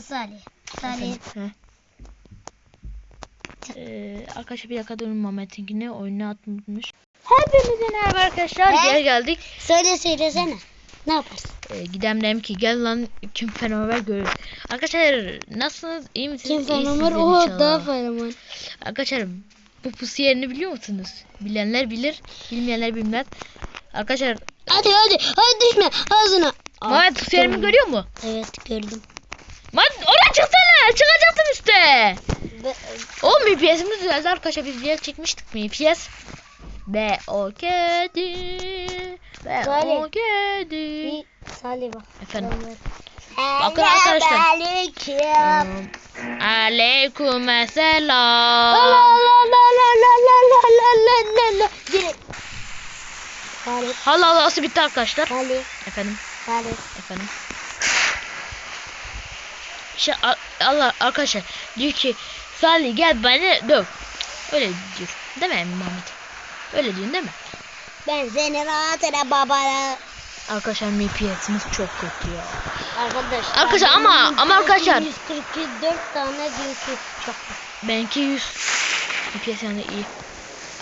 Salih. Salih. He. Ee, arkadaşlar bir dakika durun Mehmet'inkini oyuna atmış. Hepinize merhaba arkadaşlar. He? Gel geldik. Söyle söylesene. Ne yaparsın? Ee, gidem dedim ki gel lan kim fenomen görür. Arkadaşlar nasılsınız? İyi misiniz? Kim fenomen o daha fenomen. Arkadaşlar bu pusu yerini biliyor musunuz? Bilenler bilir, bilmeyenler bilmez. Arkadaşlar Hadi hadi hadi düşme ağzına. Mehmet pusu yerimi görüyor mu? Evet gördüm. Mehmet oradan çıksana çıkacaktım işte. Be- O MPS'imiz düzeldi arkadaşlar biz bir çekmiştik MPS. Be o kedi. Be Salih. o kedi. Salih bak. Efendim. Bakın arkadaşlar. Aleyküm. Aleyküm La selam. la la la la la la la la la la. Direkt. Salih. Hala halası bitti arkadaşlar. Salih. Efendim. Salih. Efendim. A- Allah arkadaşlar diyor ki Salih gel beni döv. Öyle diyor. Değil mi Muhammed? Öyle diyorsun değil mi? Ben senin hatırına babana. Arkadaşlar MPS'imiz çok kötü ya. Arkadaşlar. Arkadaşlar ama- ama arkadaşlar- 144 tane diyorsun. Çok. Benimki 100. MPS yani iyi.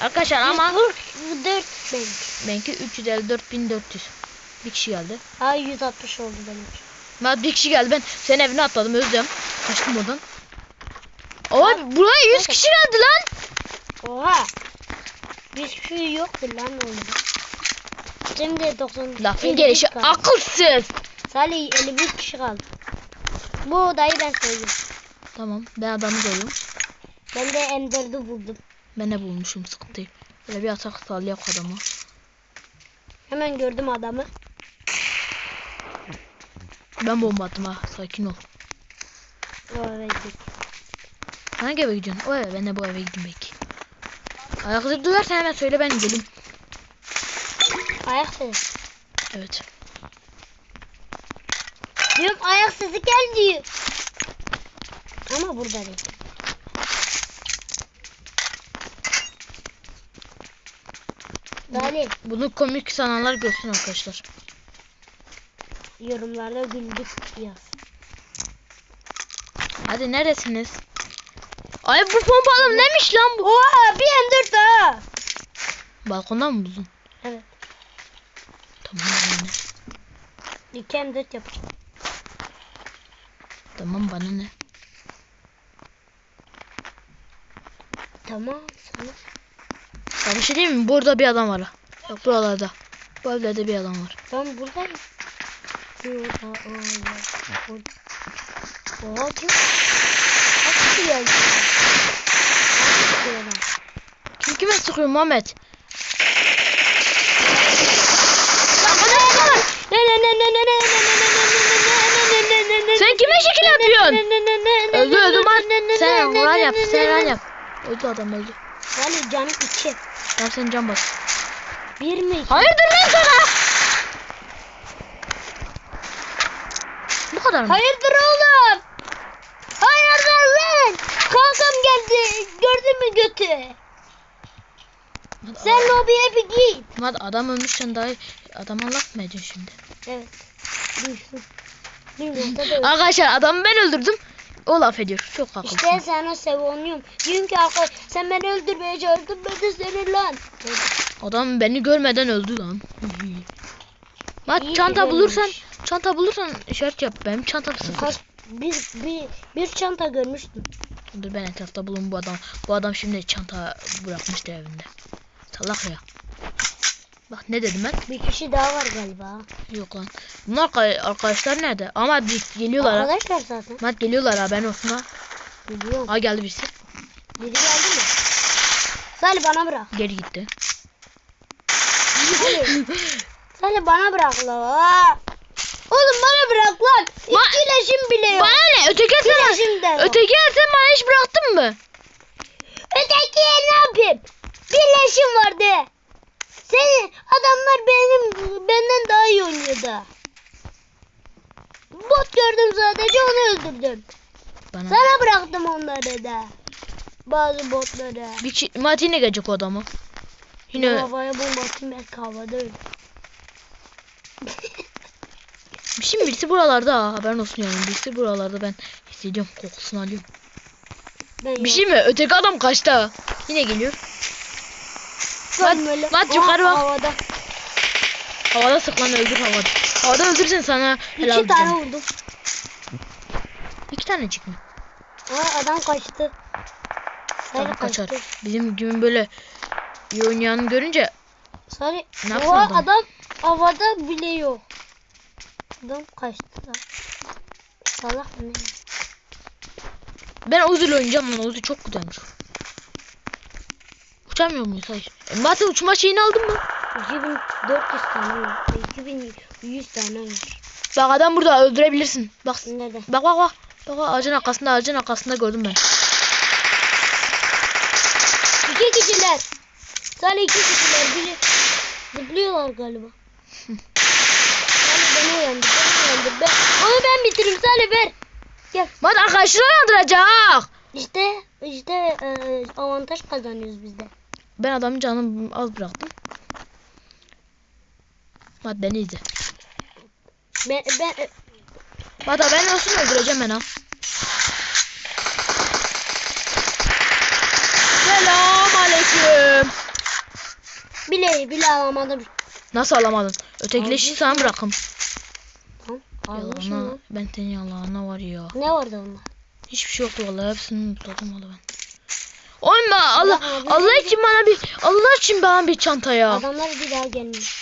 Arkadaşlar ama 144 benimki. benimki 354.400. Bir kişi geldi. Ha 160 oldu benimki. Ben bir kişi geldi. Ben senin evine atladım özlem. Kaçtım oradan. Abi buraya 100 kişi geldi lan. Oha. Hiçbir şey yoktu lan oyunda. Şimdi 90. Lafın 51 gelişi kaldı. akılsız. Salih 51 kişi kaldı. Bu odayı ben söyleyeyim. Tamam ben adamı görüyorum. Ben de M4'ü buldum. Ben de bulmuşum sıkıntı. Böyle bir atak sallayak adamı. Hemen gördüm adamı. Ben bomba attım ha sakin ol. O eve gittik. Hangi eve gidiyorsun? O eve ben de bu eve gideyim belki. Ayak sesi duyarsan hemen söyle ben geleyim. Ayak sesi. Evet. Diyorum ayak sesi gel diyor. Ama burada değil. Bunu komik sananlar görsün arkadaşlar. Yorumlarda güldük yaz. Hadi neredesiniz? Ay bu pompalım neymiş lan bu? Oha bir M4 daha. Balkondan mı buldun? Evet. Tamam bana ne? İki M4 yapacağım. Tamam bana ne? Tamam sana. Ya bir şey diyeyim mi? Burada bir adam var. Yok buralarda. Bu evlerde bir adam var. Tamam buradayım. Oha bu Nasıl bir yer Kim kime sıkıyor Mehmet Sen kime şekil yapıyorsun? Öldü öldü man. Sen run yap, sen run yap. Öldü adam öldü. Vali canı 2. Tamam sen can bas. 1 mi? Hayır dur lan sana. Kadar mı? Hayırdır oğlum? Hayırdır lan? Kankam geldi. Gördün mü götü? Sen lobiye bir git. Hadi adam ölmüşsen daha adama laf mı ediyorsun şimdi? Evet. Öyle. Arkadaşlar adamı ben öldürdüm. O laf ediyor. Çok haklısın. İşte sana savunuyorum. Diyorum ki arkadaş sen beni öldürmeye çalıştın ben de seni lan. Adam beni görmeden öldü lan. Bak çanta bulursan. Çanta bulursan işaret yap. Benim çantam sıfır. Kaç bir, bir, bir çanta görmüştüm. Dur ben etrafta bulun bu adam. Bu adam şimdi çanta bırakmıştı evinde. Salak ya. Bak ne dedim ben? Bir kişi daha var galiba. Yok lan. Bunlar arka- arkadaşlar nerede? Ama geliyorlar. Arkadaşlar zaten. Mat geliyorlar ha ben olsun ha. Biliyorum. Ha geldi birisi. Biri geldi mi? Salih bana bırak. Geri gitti. Salih bana bırak la. Oğlum bana bırak lan. Ma- leşim bile yok. Bana ne? Öteki sen, öteki sen bana hiç bıraktın mı? Ötekiye ne yapayım? Bir leşim vardı. Senin adamlar benim benden daha iyi oynuyordu. Bot gördüm sadece onu öldürdüm. Bana. Sana bıraktım onları da. Bazı botları. Bir kişi, Mat yine gelecek o adamı. Yine Havaya bomba attım belki havada öldüm. Şimdi birisi buralarda ha haberin olsun yani. Birisi buralarda ben hissediyorum kokusunu alıyorum. Ben Bir şey mi? Öteki adam kaçta? Yine geliyor. Mat, mat yukarı bak. Havada. Havada sık lan öldür havada. Havada öldürsen sana helal İki tane vurdum. İki tanecik mi? Aa, adam kaçtı. Tabii kaçar. kaçtı. Bizim gibi böyle iyi oynayanı görünce Sarı. Ne yapsın adam? adam havada bile yok. Adam kaçtı da. Salak mı ne? ben Uzi'yle oynayacağım lan Uzi çok güzelmiş. Uçamıyor muyuz? Hayır. E, Mate uçma şeyini aldın mı? 2400 tane var. 2100 tane var. Bak adam burada öldürebilirsin. Bak Nerede? bak bak bak. Bak bak ağacın arkasında ağacın arkasında gördüm ben. İki kişiler. Sadece iki kişiler. Biri zıplıyorlar galiba. Salih beni uyandı. Uyandı. Ben, onu ben bitireyim. Salih ver. Gel. Mate arkadaşını uyandıracak. İşte işte e, avantaj kazanıyoruz biz de. Ben adamın canını az bıraktım. Mate beni izle. Ben, ben e, Mate ben olsun öldüreceğim ben ha. Selam aleyküm. bile bile alamadım. Nasıl alamadın? Ötekileşi sana bırakım. Tamam. Yalana. lan. Ben senin yalanına var ya. Ne vardı onda? Hiçbir şey yoktu vallahi hepsini tuttum valla ben. Oğlum ben Allah Allah için bana bir Allah için bana bir çanta ya. Adamlar bir daha gelmiyor.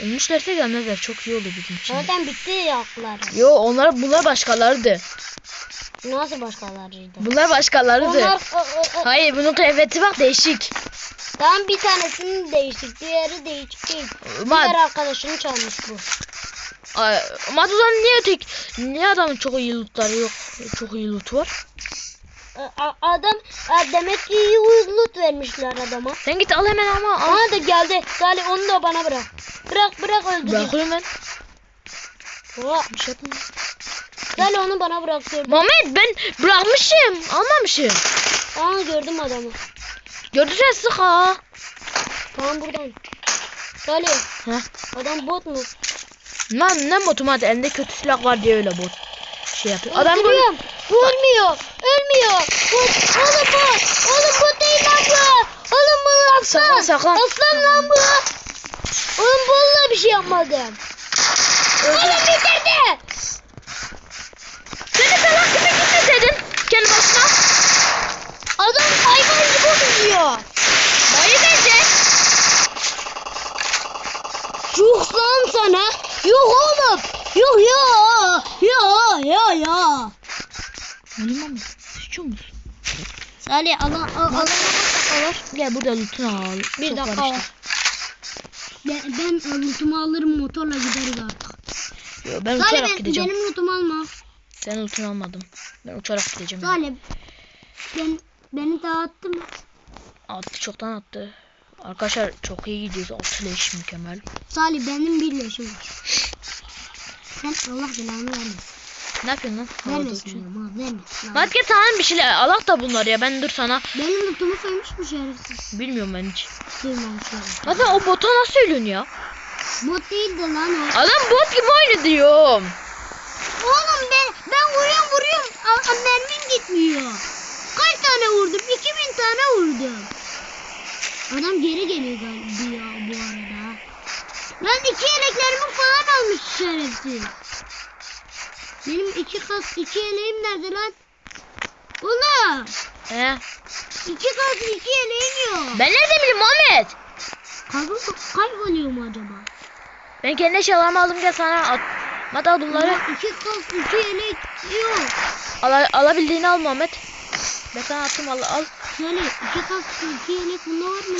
Ölmüşlerse gelmezler çok iyi olur bizim için. Zaten bitti yaklar. Yo onlar bunlar başkalarıydı. Nasıl başkalarıydı? Bunlar başkalarıydı. Onlar o, o, o, Hayır bunun kıyafeti bak değişik. Tam bir tanesini değiştik. Diğeri değişik değil. Ma Diğer arkadaşını çalmış bu. Matuzan niye tek niye adamın çok iyi lootları yok? Çok iyi loot var. A- Adam a, demek ki iyi loot vermişler adama. Sen git al hemen ama al. Da geldi. Salih onu da bana bırak. Bırak bırak öldüreceğim. Bırakıyorum ben. Oha, Bir şey yapma. Onu bana bırak gördüm. Muhammed ben bırakmışım. Almamışım. Aa gördüm adamı. Gördüysen sık ha. Tamam buradan. Salih Heh. adam bot mu? Lan ne botum hadi elinde kötü silah var diye öyle bot şey yapıyor. Adam Öldürüyorum. Bu ölmüyor. Bot. Oğlum bu. Oğlum bu değil lan bu. Oğlum bu aslan. Saklan, saklan. Aslan lan bu. Oğlum bununla bir şey yapmadım. Oğlum bitirdi. Seni salak gibi gitmeseydin kendi başına. Adam hayvan gibi konuşuyor. Dayı bence. Yuh lan sana. Yuh oğlum. Yuh ya. Ya ya ya. Oğlum ama musun? Salih Allah Allah Allah. Gel burada lootunu al. Bir Çok dakika var. Ben, ben lootumu alırım motorla gideriz artık. Yo, ben Salih uçarak ben, gideceğim. benim lootumu alma. Ben lootunu almadım. Ben uçarak gideceğim. yani. Salih ben, beni dağıttı mı? Attı çoktan attı. Arkadaşlar çok iyi gidiyoruz. Altı leş mükemmel. Salih benim bir leşim var. Sen Allah belanı vermesin. Ne yapıyorsun lan? Vermesin diyorum ha vermesin. Gel sana bir şeyler alak da bunlar ya. Ben dur sana. Benim lootumu saymış mı şerefsiz? Bilmiyorum ben hiç. Duymamış şerefsiz. Zaten o bota nasıl söylüyorsun ya? Bot değildi lan o. Adam bot gibi oyunu diyorum. Oğlum ben, ben vuruyorum vuruyorum. Aa, mermim gitmiyor. Kaç tane vurdum? 2000 tane vurdum. Adam geri geliyor galiba bu arada. Lan iki yeleklerimi falan almış şerefsiz. Benim iki kas iki yeleğim nerede lan? Ulan He. iki kas iki yeleğim yok. Ben nereden bileyim Muhammed? Kaybol kayboluyor mu acaba? Ben kendi eşyalarımı aldım gel sana at. Al bunları. Ulan iki kas iki yelek yok. Ala, alabildiğini al Muhammed. Ben sana attım al al. Şöyle iki kas iki yelek bunda var mı?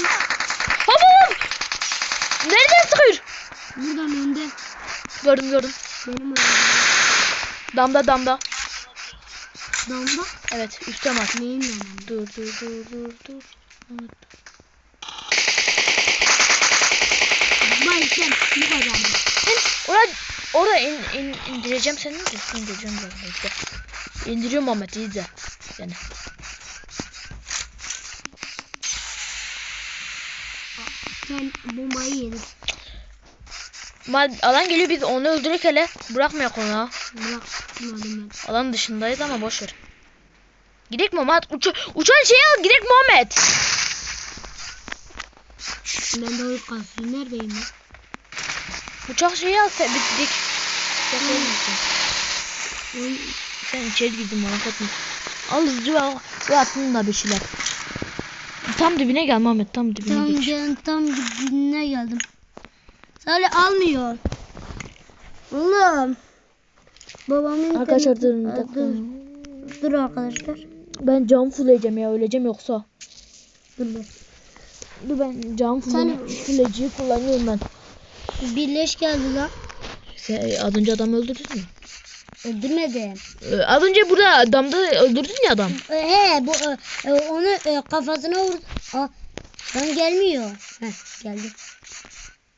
Nereden sıkıyor? Buradan önde. Gördüm gördüm. Benim önümde. Damda damda. Damda. Evet üstte var. Neyin yanında? Dur dur dur dur dur. Evet. Bay sen bu kadar. Orada orada in, in, indireceğim seni de indireceğim zaten işte. İndiriyorum Muhammed iyi de. Yani. Sen bombayı yedin. Ma alan geliyor biz onu öldürük hele. Bırakmayak onu. Bırakmadım ben. Alan dışındayız ama boş ver. Gidek Muhammed. Uça uçan şeyi al gidek Muhammed. Ben de o kasıyor. Neredeyim ben? Uçak şeyi al sen bittik. Oy, Sen içeri girdin merak etme. Al hızlıca ve, attın da bir şeyler. Tam dibine gel Muhammed tam dibine Tam, geç. gel, tam dibine geldim. Salih almıyor. Oğlum. Babamın Arkadaşlar durun bir Aa, dakika. Dur, dur arkadaşlar. Ben cam fulleyeceğim ya öleceğim yoksa. Dur dur. Dur ben cam Sen- fulleyiciyi kullanıyorum ben. Birleş geldi lan. Sen az önce adam öldürdün mü? Öldürmedim. Ee, az önce burada adamda öldürdün ya adam. E, He bu e, e, onu e, kafasına vurdu. Aa, lan gelmiyor. Heh geldi.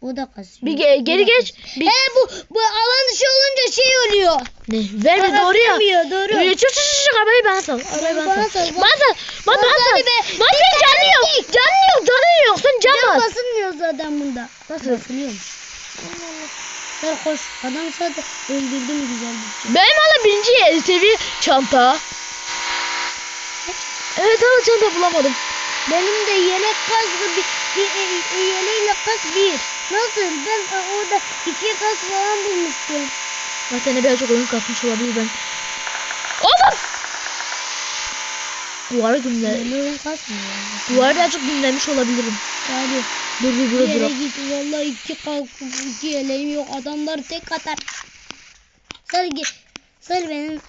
O da kasıyor. Bir ge- geri geç. Bir... He bu bu alan dışı olunca şey oluyor. Ne? Ver bir doğru ya. Gelmiyor, doğru. Ee, çık çık çık çık arabayı bana sal. Arabayı bana, Bana sal. sal, Bana sal. Bana bana sal. hadi be. Bana senin canın yok. Canın yok. Canın yok. Sen can Can bas. basılmıyor zaten bunda. Nasıl basılıyormuş? Gel koş. Adam zaten öldürdüm güzel bir şey. Benim hala birinci seviye çanta. Evet ama çanta bulamadım. Benim de yelek kaskı bir, bir e, e, yeleğiyle kask bir. Nasıl? Ben e, orada iki kask falan bulmuştum. Ben seni birazcık oyun kasmış olabilir ben. Oğlum! Duvara gümle. Yeleğin kasmıyor. Duvara birazcık gümlemiş olabilirim. Hadi. Dur dur yere dur. git. Vallahi iki kalk, iki yeleğim yok. Adamlar tek atar. Sarı git. Sarı benim.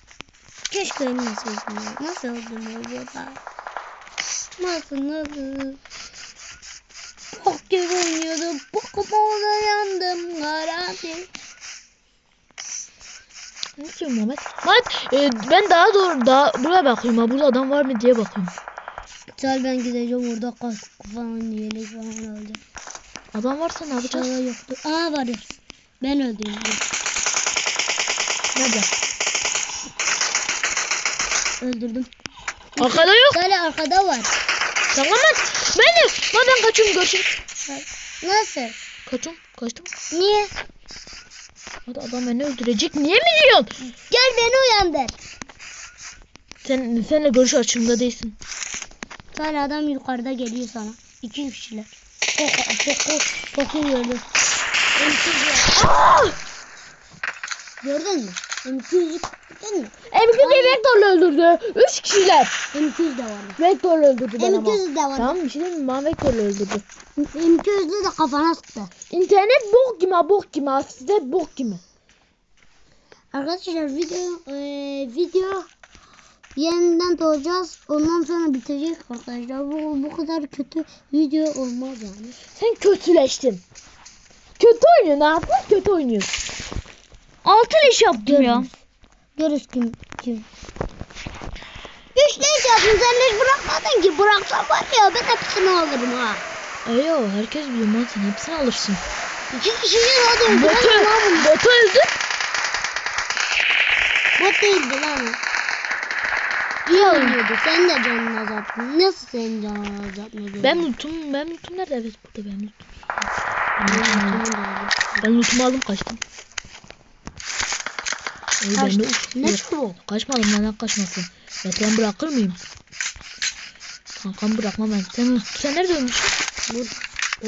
Keşke ölmeseydim. Nasıl öldüm orada? Nasıl nasıl? Gibi oynuyordum. Pokemon'a yandım. Garanti. Ne diyorsun Muhammed? Muhammed e, ben daha doğru daha buraya bakıyorum ha. Burada adam var mı diye bakıyorum. Sal ben gideceğim orada kask falan yelek falan alacağım. Adam varsa ne yapacağız? Şurada yoktu. Aa var ya. Ben öldürdüm. Nerede? Öldürdüm. Arkada yok. Salih arkada var. Tamam ben. Benim. Lan ben kaçıyorum görüşürüz. Nasıl? Kaçıyorum. Kaçtım. Niye? Hadi adam beni öldürecek. Niye mi diyorsun? Gel beni uyandır. Sen senle görüş açımda değilsin. Salih adam yukarıda geliyor sana. İki kişiler. Çok çok çok çok iyi gördüm. Gördün mü? M200 gördün mü? M200 de Vektor'la öldürdü. Üç kişiler. M200 de var. Vektör'la öldürdü ben ama. M200 de var. Tamam bir şey diyeyim mi? Ben Vektör'la öldürdü. M200'lü de kafana sıktı. İnternet bok gibi ha, bok gibi ha. Size bok gibi. Arkadaşlar video eee, video yeniden doğacağız. Ondan sonra bitecek arkadaşlar. Bu, bu kadar kötü video olmaz yani. Sen kötüleştin. Kötü oynuyorsun ha. Bak kötü oynuyorsun. Altı leş yaptım ya. Görürüz kim kim. Üç leş yaptın sen leş bırakmadın ki. Bıraksan var ya ben hepsini alırım ha. Ayo herkes biliyor sen hepsini alırsın. İki kişiyi hadi Botu, botu öldü. Bot değildi lan. İyi oynuyordu. Sen de canını azalttın. Nasıl senin canını azaltmadın? Ben lootum, ben lootum nerede? Evet burada ben lootum. Aldım. Ben lootumu aldım kaçtım. Ay, ben de Kaçtın. Ne çabuk. Kaçmadım neden kaçmasın? Ya sen bırakır mıyım? Kankam bırakmam ben. Sen, sen nerede ölmüşsün? Bu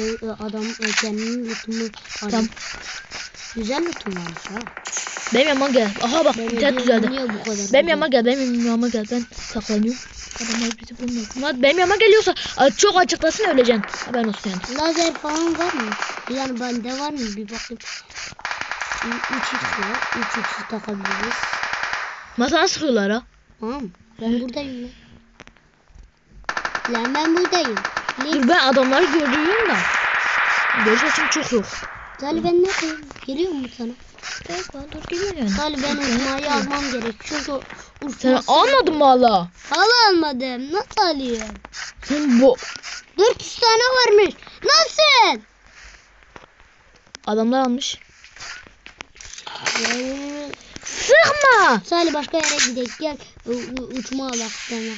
o, o adam o kendinin lütumu Tamam. Güzel lütum varmış ha. Benim yanıma gel. Aha bak internet düzeldi. Benim yanıma gel. Benim yanıma gel. Ben saklanıyorum. Adamlar bizi bulmuyor. Ama benim yanıma geliyorsa çok açıklasın öleceksin. Haberin olsun yani. Lazer falan var mı? Yani bende var mı? Bir bakayım. 3 x var. 3 x'i takabiliriz. Masana sıkıyorlar ha. Tamam? Ben buradayım lan. Lan ben buradayım. Ne? Dur ben adamları görüyorum da. Açım çok yok. Salih ben neredeyim? Geliyor mu sana? Evet bana doğru geliyor yani. Salih ben Urfa'yı almam gerek. Çünkü Urfa... Sen almadın mı hala? Hala almadım. Nasıl alıyorum? Sen bu 400 tane varmış. Nasıl? adamlar almış. Sıkma. Salih başka yere gidelim. Gel uçma alak sana.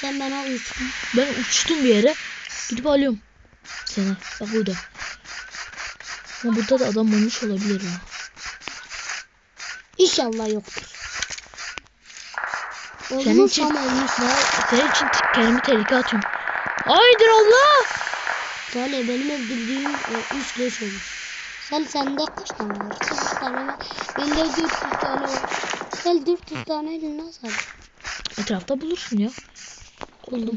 Sen bana uç. Ben uçtum bir yere. Gidip alıyorum. Sana. Bak burada. Ama burada da adam olmuş olabilir ya. İnşallah yoktur. Senin Olmuş için, ama olmuş. Ya, senin için kendimi tehlikeye atıyorum. Haydır Allah. Yani benim öldürdüğüm e, üç leş olmuş. Sen sende kaç tane var? Tane var. Bende 400 tane var. Sen 400 taneyle nasıl aldın? Etrafta bulursun ya. Buldum.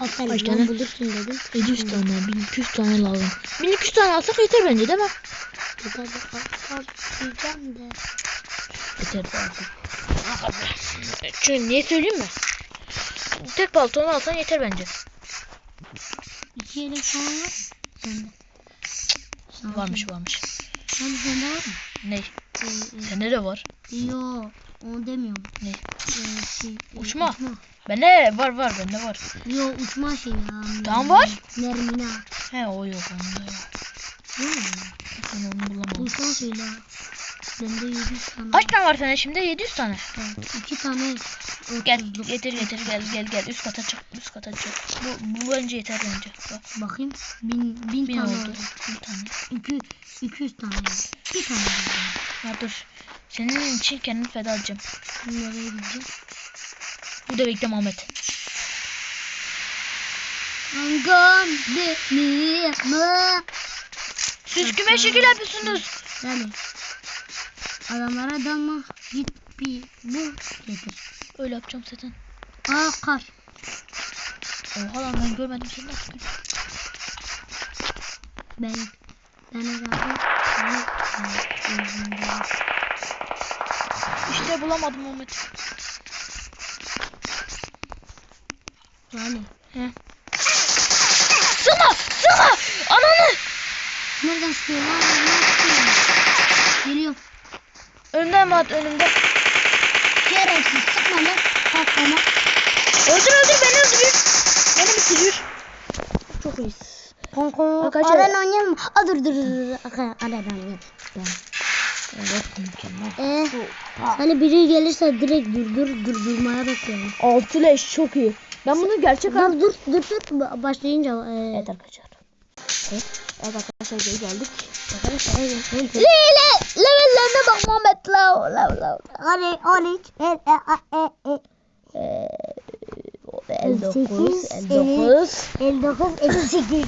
Aferin Kaç tane? bulursun dedim. 700 tane, 1200 tane lazım. 1200 tane alsak yeter bence değil mi? Yeter de diyeceğim de. Yeter de alsak. Çünkü niye söyleyeyim mi? Tek paltonu alsan yeter bence. İki yelek falan. Sağ Varmış varmış. Sen sende var mı? Ne? Ee, Sende de var. yo onu demiyorum. Ne? Ee, şey, e, Uçma. Bende var var bende var. Yo uçma şey ya. Tamam, var. Mermina. He o yok onda yok. Mi? Ben onu bulamadım. Uçma şey la. Bende 700 tane. Kaç tane var sende şimdi? 700 tane. Evet, iki tane. Gel getir getir gel gel gel üst kata çık üst kata çık. Bu, bu bence yeter bence. Bak, Bakayım. Bin, bin bin tane oldu. oldu. Bir tane. İki, 200 tane. Bir tane. oldu. Ya dur. Senin için kendimi feda edeceğim. Nereye gideceğim? Burada bekle Muhammed. I'm gonna be me. Siz kime şekil yapıyorsunuz? Yani adamlara dalma git bir bu getir. Öyle yapacağım zaten. Aa kar. Oha lan ben görmedim seni nasıl? Ben ben gözümde. İşte bulamadım Muhammed. Yani He. Sıma! Sıma! Ananı! nereden sıkıyorlar? Nereden sıkıyorlar? Geliyor. Önümde mi at önümde? Şerefsiz sıkma lan. Patlama. Öldür öldür beni öldürür. Beni bitiriyor. Çok iyiyiz. Konko. Arkadaşlar- Aran oynayalım mı? Aa dur dur dur. Aran oynayalım. Ben. Evet mükemmel. Ee, hani biri gelirse direkt durdur durdurmaya bakıyorum. Altı leş çok iyi. Ben bunu gerçek Dur dur dur dur Ba- başlayınca e, Evet arkadaşlar. Evet, evet arkadaşlar geldik. Lele levellerine bak Muhammed la la la. Hani 13 e e e e Ee, 58, 59, 59. 59 58.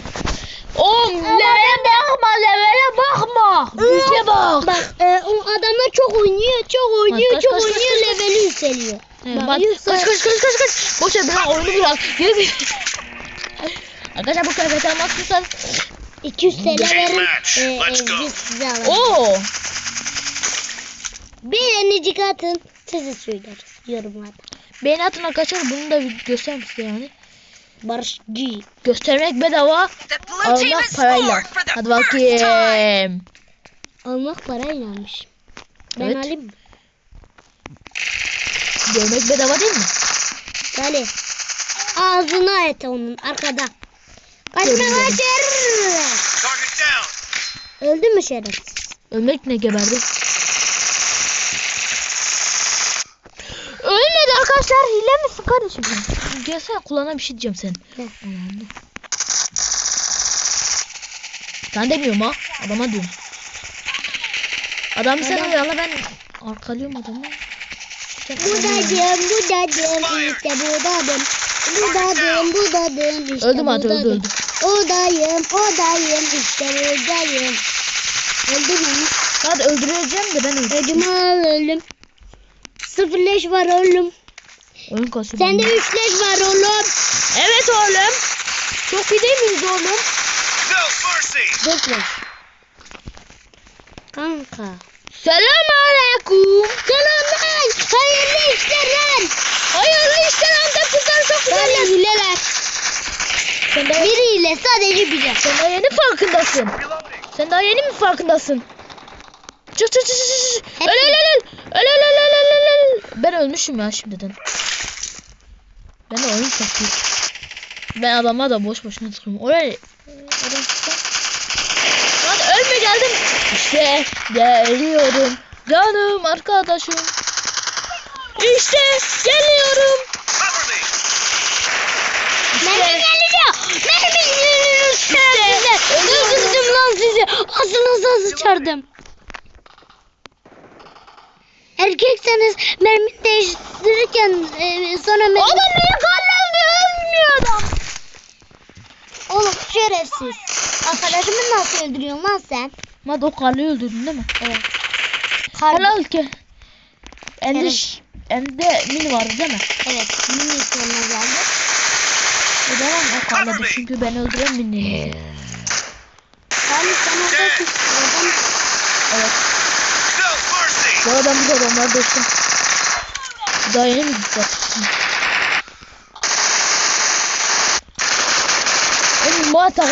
Oğlum levele bakma levele bakma. Güce bak. Bak e, o adamlar çok oynuyor, çok oynuyor, kaç, çok kaç, oynuyor, kaç, leveli yükseliyor. Bak, Bak, kaç kaç kaç kaç kaç. Boş ver bırak oyunu bırak. Arkadaşlar bu kıyafeti almak istiyorsanız. 200 TL verin. E, e, biz size alalım. Oo. Bir yenicik atın. Sizi söyleriz yorumlarda. Beni atın arkadaşlar bunu da bir göstereyim size yani. Barış G. Göstermek bedava. Almak parayla. Hadi bakayım. Almak paraylamış. Ben Evet. alayım mı? Görmek bedava değil mi? Böyle. Ağzına et onun arkada. Down. Öldü mü şeref? Ölmek ne geberdi? Ölmedi arkadaşlar. Hile misin kardeşim sen? Gelsene kulağına bir şey diyeceğim. Ne? Allah'ım. Ben demiyorum ha. Adama diyorum. Adam sen oyala ben arkalıyorum adamı. Sen- Budadım, budadım, işte. Budadım, budadım, işte Öldüm hadi öldü öldü. Odayım, odayım, işte buradayım. Öldüm mü? Hadi öldüreceğim de ben öldüm. Öldüm öldüm. Sıfır leş var oğlum. Oyun kasıyor. Sende üç leş var oğlum. Evet oğlum. Çok iyi değil miyiz oğlum? No mercy. Dört leş. Kanka. Selam aleyküm. Selamlar. Hayırlı işler. Hayırlı işler Antep kızları çok güzel. Böyle hileler. Sen daha, Biriyle sadece biri. sen daha yeni farkındasın. Sen daha yeni mi farkındasın? Çık çık çık çık Öl öl öl öl. Öl öl öl öl öl. Ben ölmüşüm ya şimdiden. Ben de oyun satayım. Ben adama da boş boşuna sıkıyorum. Oraya. Lan ölme geldim. İşte geliyorum. Canım arkadaşım. İşte geliyorum. İşte Öldürdüm lan sizi ağzınıza sıçardım. Erkekseniz mermi değiştirirken e, sonra mermi... Adam beni kallendi ölmüyor adam. Oğlum şerefsiz. Arkadaşımı nasıl öldürüyorsun lan sen? Mat o karlıyı öldürdün değil mi? Evet. Helal ki. Ende, Evet. ende mini vardı değil mi? Evet. Mini sonuna geldi. O zaman o karladı çünkü beni öldüren mini. Salih sen oradasın. Oradan Evet. Bu arada ben burada adamlar dostum. Daha yeni mi gideceğiz? Oğlum bu atak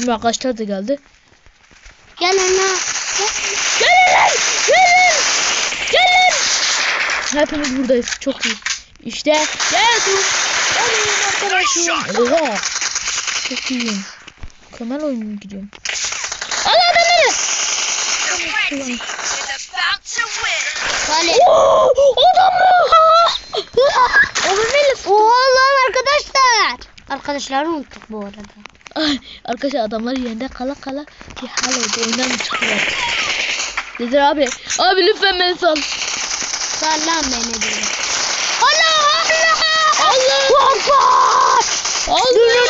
Bizim arkadaşlar da geldi. Gel ana. Gelin lan! Gelin! Gelin! Hepimiz buradayız. Çok iyi. İşte geldim. Gelin arkadaşlar. Oha. Çok iyiyim. Mükemmel oyun gidiyorum. Al. Salih. Oo, adam mı? Oğlum Oha lan arkadaşlar. Arkadaşları unuttuk bu arada. Ay, arkadaşlar adamlar yerinde kala kala bir hal oldu. Oyundan mı çıktılar? Nedir abi? Abi lütfen beni sal. Sal lan beni diyor. Allah Allah! Allah! Allah!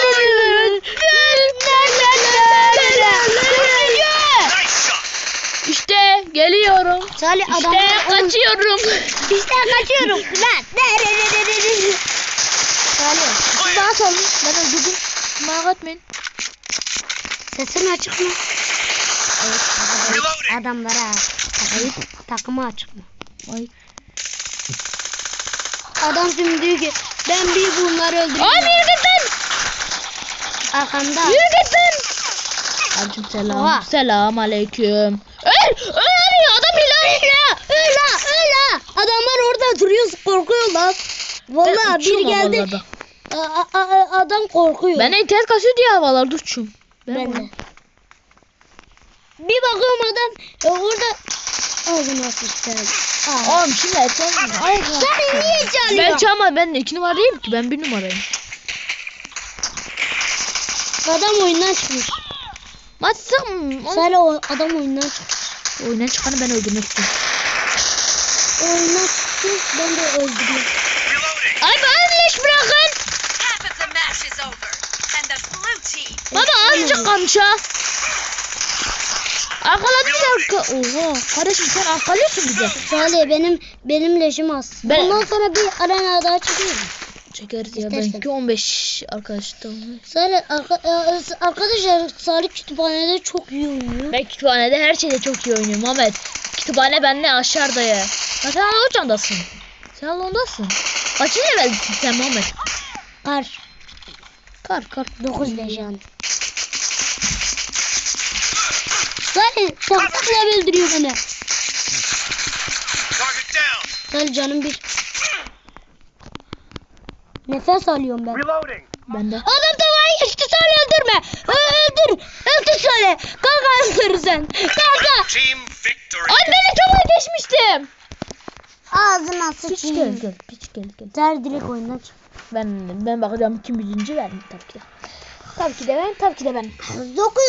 Shot. İşte geliyorum. Salih İşte adamlar kaçıyorum. İşte kaçıyorum. Lan. Salih. Daha salın. Ben öldürdüm. Merak etmeyin. Sesin açık mı? Evet. Adamlara takayıp takımı açık mı? Ay. Adam şimdi diyor ki ben bir bunları öldüreyim. Abi yürü git lan. Arkamda. Yürü git lan. Aleyküm selam. Oha. Selam aleyküm. Öl! Öl adam hile hile. Öyle öyle. Adamlar orada duruyor korkuyorlar. Vallahi Ben bir geldi. havalarda. A- a- adam korkuyor. Ben internet kasıyor diye havalarda uçuyorum. Ben de. Bir bakıyorum adam e, orada ağzına sıçtı. Oğlum şimdi. Ay, Sen niye çalıyorsun? ben çalma ben iki numarayım ki ben bir numarayım. Adam oyundan çıkmış. Matsam. Salih o adam oyundan çıkmış. Oyuna çıkanı ben öldürmek istiyorum. Oyundan çıktı ben de öldürüyorum. Reloading. Abi azıcık bırakın. Half of the match is over, and the blue team Baba azıcık kamça. Arkaladım ya. arka- Oha. Kardeşim sen arkalıyorsun bize. Salih benim benim leşim az. Ben- Bundan sonra bir arena daha çıkıyor. Çekeriz ya İstersen. benimki 15 arkadaşlar. Salih arka, e, arkadaşlar Salih kütüphanede çok iyi oynuyor. Ben kütüphanede her şeyde çok iyi oynuyorum Ahmet. Kütüphane benden aşağıda ya. Ya sen hala ocağındasın. Sen ondasın. Kaçıncı levelsin sen Muhammed? Kar. Kar kar. 9 leş yani. Salih saklıkla öldürüyor beni. Salih canım bir. Nefes alıyorum ben. Reloading. Ben de. Adam tavayı geçti Salih öldürme. Öldür. Öldür Salih. Kanka öldür sen. Kanka. Team victory. Ay ben de tavayı geçmiştim. Ağzına Piç gel sıçayım. gel. Piç gel gel. Ser direkt oyundan çık. Ben ben bakacağım kim birinci ben tabii ki. Tabii ki de ben, tabii ki de ben. 9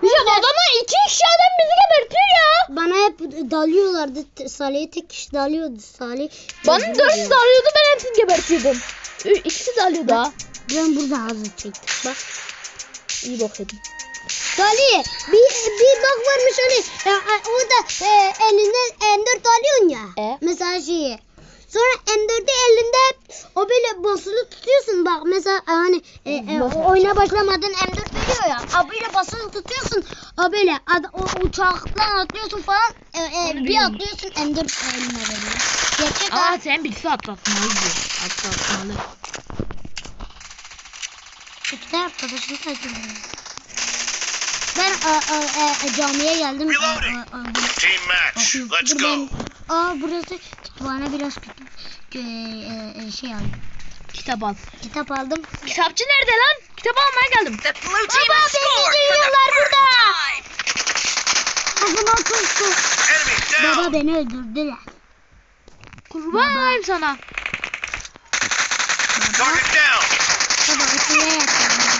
Hocam adamlar iki kişi adam bizi gebertiyor ya. Bana hep dalıyorlardı. Salih'e tek kişi dalıyordu. Salih. Bana dört kişi dalıyordu ben hepsini gebertiyordum. Ü- İkisi dalıyordu ha. Ben burada hazır çektim. Bak. İyi bok yedim. Salih bir, bir bak varmış hani e, e, orada e, elinden M4 alıyorsun ya. E? Mesela şeyi. Sonra M4'ü elinde o böyle basılı tutuyorsun bak mesela e, hani e, e, o oyuna başlamadan M4 veriyor ya. A böyle basılı tutuyorsun. A böyle ad, o uçaktan atlıyorsun falan. E, e, bir atlıyorsun M4 eline veriyor. Gerçek Aa ha. sen birisi atlatmalı diyor. Atlatmalı. İşte arkadaşını kaçırdım. Ben a, a, a, camiye geldim. A, a, Reloading. a, Team match. Let's go. Aa burası bana biraz e, e, e, şey aldım. Kitap al. Kitap aldım. Kitapçı nerede lan? Kitap almaya geldim. Baba beni yiyorlar burada. Kafama koştu. Baba beni öldürdüler. Kurban olayım sana. Baba. Baba ötüye şey yatalım.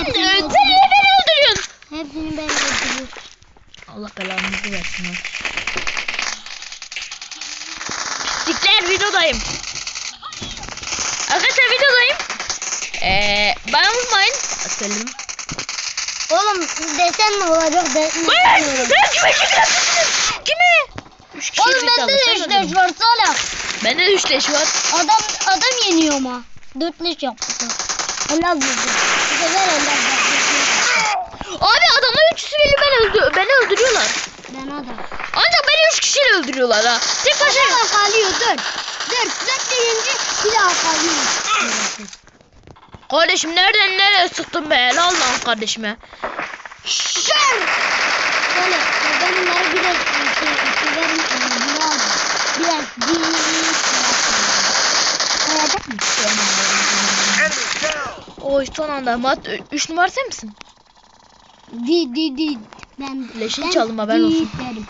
Öldürüyorsun. Hepsini ben öldürüyorum. Allah belanızı versin. Pislikler videodayım. Arkadaşlar videodayım. Eee bana vurmayın. Söyledim. Oğlum desen mi olacak de ne Lan kime çıkıyorsunuz? Kime? Üç kişi Oğlum bende de üç leş var salak. Bende de üç leş var. Adam adam yeniyor ama. Dört leş yaptı. Olsun. Bu sefer helal olsun. Abi adamlar üç süreli beni, öldü beni öldürüyorlar. Ben adam. Ancak beni üç kişiyle öldürüyorlar ha. Tek başına. Dört. Dört. Dört deyince bir de arkalıyor. Kardeşim nereden nereye sıktın be? Helal lan kardeşime. Şer! Böyle ben bunları biraz şey, e, Biraz, biraz mısın? Down. Oy son anda. Mat 3 numara sen misin? Di di di. Ben Leşini ben çaldım, haberin olsun. derim.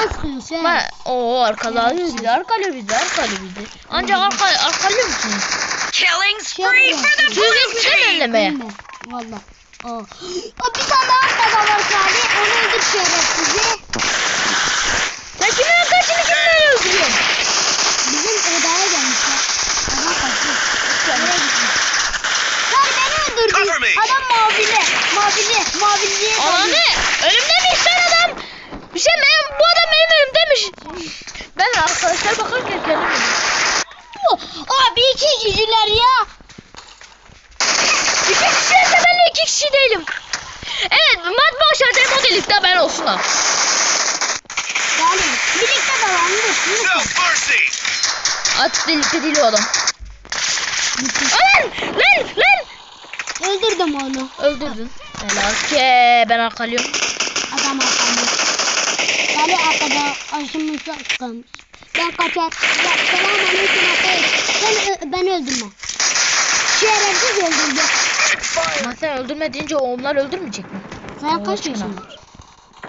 Arkadan sıkıyor sen. Ben, oo arkalıyor bizi, arkalıyor bizi, arkalıyor bizi. Ancak arka, arkalıyor musunuz? Killing Şey spree for the blue geçmişten team. Bilmem. Valla. Aa. Aa, bir tane daha arkada var Salih. Onu öldür şerefsizi. Sen kimin arkadaşını kimden öldürüyorsun? Bizim odaya gelmişler. Adam kaçıyor. Nereye gitmiş? Salih beni öldürdü. Adam mavili. Mavili. Maviliye Ananı önümdemiş lan adam. Bir şey benim, bu adam benim önümdemiş. Ben arkadaşlar bakarken kendim. Abi iki kişiler ya. İki kişiyse ben de iki kişi değilim. Evet matbaa şartları modelikte ben olsun ha. Yani birlikte dolandık. No mercy. At birlikte değil o adam. Lan lan lan. Öldürdüm onu. Öldürdün. Helal ke ben arkalıyorum. Adam arkamda. Salih arkada aşımızda kalmış. Ben kaçar. Ya, selam aleyküm. Ben, ben öldürmem. Şerefsiz öldürdü. Ama sen öldürme deyince onlar öldürmeyecek mi? Sen Allah kaç aşkına. yaşın var?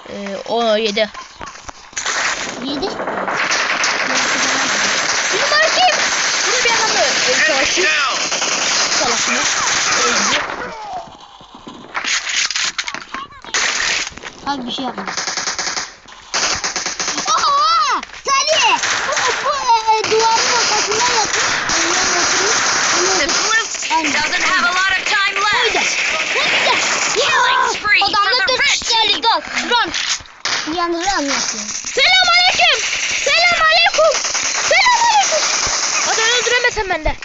Ee, o yedi. Yedi. Numara kim? Bunu bir adamla öldü. Enemy Savaşı. down. Savaşını. Öldü. Bak bir şey yapma. Aa! Salih! Bu, bu e, e, duvarın arkasına yatmış. Ondan oturmuş. Onu The öldürdü. blue team doesn't have a lot of time Haydi. left. Haydi. Killing spree Adamla for the dört red kişi geldi. team. Gel. Run. Yalnız anlatıyor. Selam aleyküm. Selam aleyküm. Selam aleyküm. Hadi öldüremezsem ben de.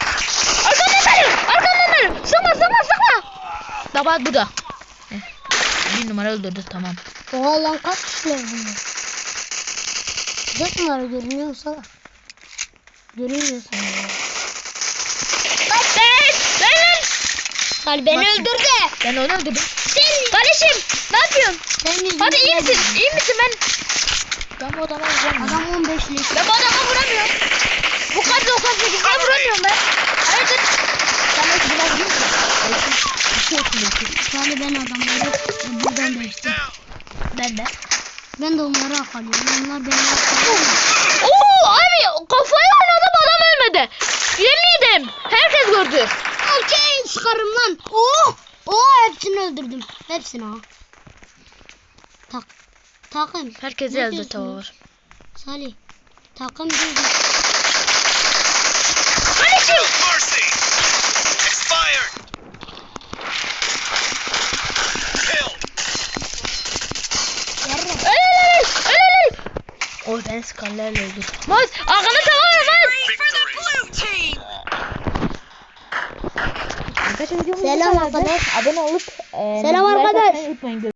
Arkamdan benim. Arkamdan benim. Sıkma sıkma sıkma. Baba bu da. Heh. Bir numara öldürdü tamam. Oha lan kaç kişiler bunlar? Dört numara görünüyor salak. Görünmüyor sana. Lan lan. Salih beni Bak- öldürdü. Ben onu öldürdüm. Kardeşim ne yapıyorsun? Yüzünden Hadi iyi misin? İyi misin ben? Ben bu adama ya. Adam 15 leş. Ben bu adama vuramıyorum. Bu kaç 98'e vuramıyorum ben. Hayırdır? Sen belki biraz değil misin? Bir şey yapıyorsun. Salih ben adamları buradan değiştim. Ben de. Ben de onları akalıyorum. Onlar beni akalıyor. Oo abi kafayı oynadım adam ölmedi. Yemin ederim. Herkes gördü. Okey sıkarım lan. Oh! Oh hepsini öldürdüm. Hepsini ha. Tak. Takım. Herkes Ne elde var. Salih. Takım değil. Kardeşim. No mercy. Expired. Kill. Yarra. Öl öl öl öl. Oy ben skallerle öldüm. Maz arkanda tava var Maz. Spree for the blue team. Arkadaşlar videomuz Selam arkadaş. Abone olup Selam arkadaş. unutmayın.